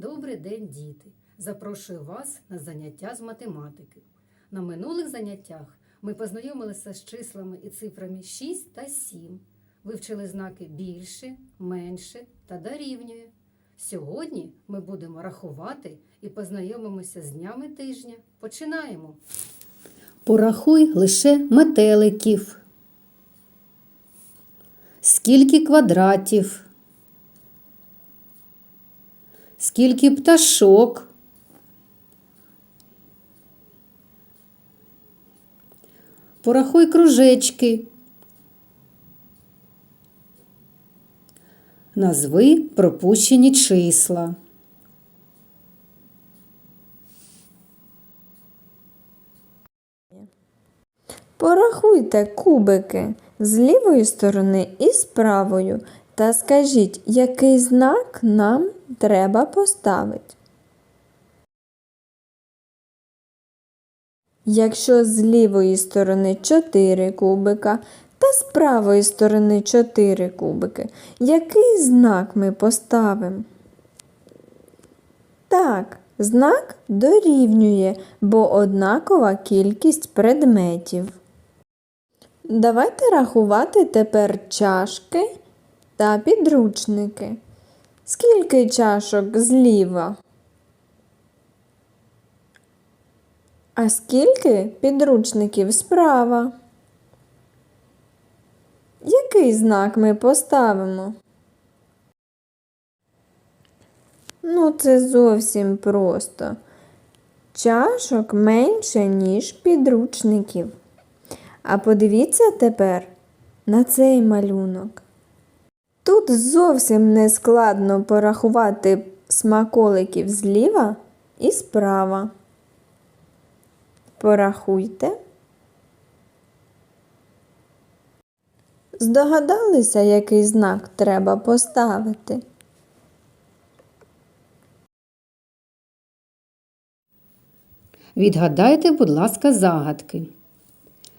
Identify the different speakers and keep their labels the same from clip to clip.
Speaker 1: Добрий день, діти! Запрошую вас на заняття з математики. На минулих заняттях ми познайомилися з числами і цифрами 6 та 7, вивчили знаки більше, менше та дорівнює. Сьогодні ми будемо рахувати і познайомимося з днями тижня. Починаємо. Порахуй лише метеликів. Скільки квадратів? Скільки пташок? Порахуй кружечки. Назви пропущені числа.
Speaker 2: Порахуйте кубики з лівої сторони і з правою та скажіть, який знак нам треба поставити. Якщо з лівої сторони 4 кубика та з правої сторони 4 кубики, який знак ми поставимо? Так, знак дорівнює, бо однакова кількість предметів. Давайте рахувати тепер чашки та підручники. Скільки чашок зліва? А скільки підручників справа? Який знак ми поставимо? Ну, це зовсім просто. Чашок менше, ніж підручників. А подивіться тепер на цей малюнок. Тут зовсім не складно порахувати смаколиків зліва і справа. Порахуйте. Здогадалися, який знак треба поставити?
Speaker 1: Відгадайте, будь ласка, загадки.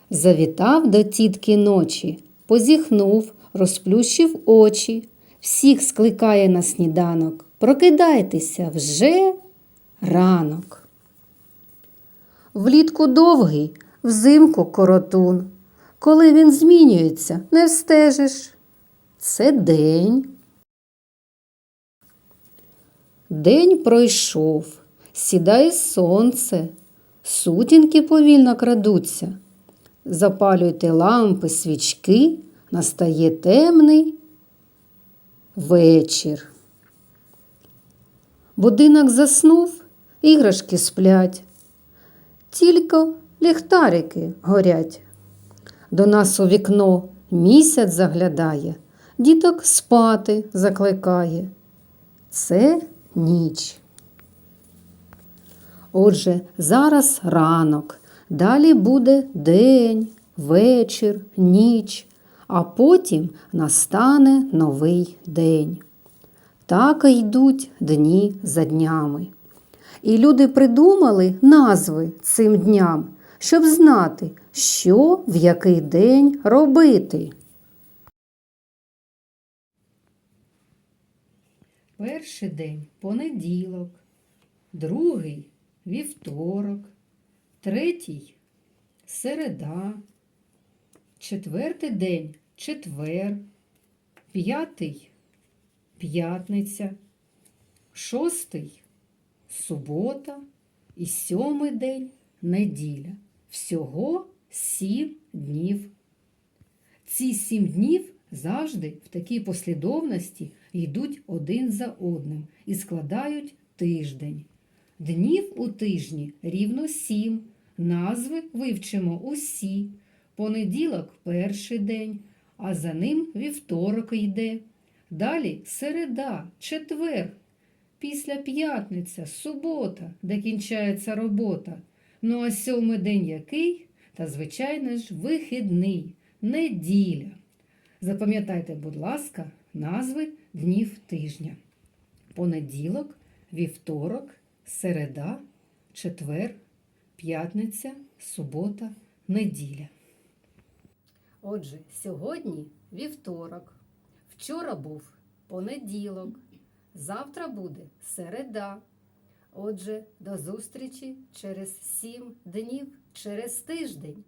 Speaker 1: Завітав до тітки ночі, позіхнув, розплющив очі, всіх скликає на сніданок. Прокидайтеся вже ранок. Влітку довгий, взимку коротун. Коли він змінюється, не встежиш. Це день. День пройшов, сідає сонце, сутінки повільно крадуться. Запалюйте лампи, свічки, настає темний вечір. Будинок заснув, іграшки сплять, тільки ліхтарики горять. До нас у вікно місяць заглядає, діток спати закликає. Це ніч. Отже, зараз ранок, далі буде день, вечір, ніч, а потім настане новий день. Так і йдуть дні за днями. І люди придумали назви цим дням, щоб знати, що в який день робити. Перший день понеділок, другий вівторок, третій. Середа, четвертий день. Четвер, п'ятий. П'ятниця, шостий. Субота. І сьомий день. Неділя. Всього сім днів. Ці сім днів завжди в такій послідовності йдуть один за одним і складають тиждень. Днів у тижні рівно сім. Назви вивчимо усі. Понеділок перший день, а за ним вівторок йде. Далі середа, четвер, після п'ятниця, субота, де кінчається робота. Ну а сьомий день який? Та, звичайно ж, вихідний, неділя. Запам'ятайте, будь ласка, назви днів тижня. Понеділок, вівторок, середа, четвер, п'ятниця, субота, неділя. Отже, сьогодні вівторок. Вчора був понеділок, Завтра буде середа. Отже, до зустрічі через сім днів, через тиждень.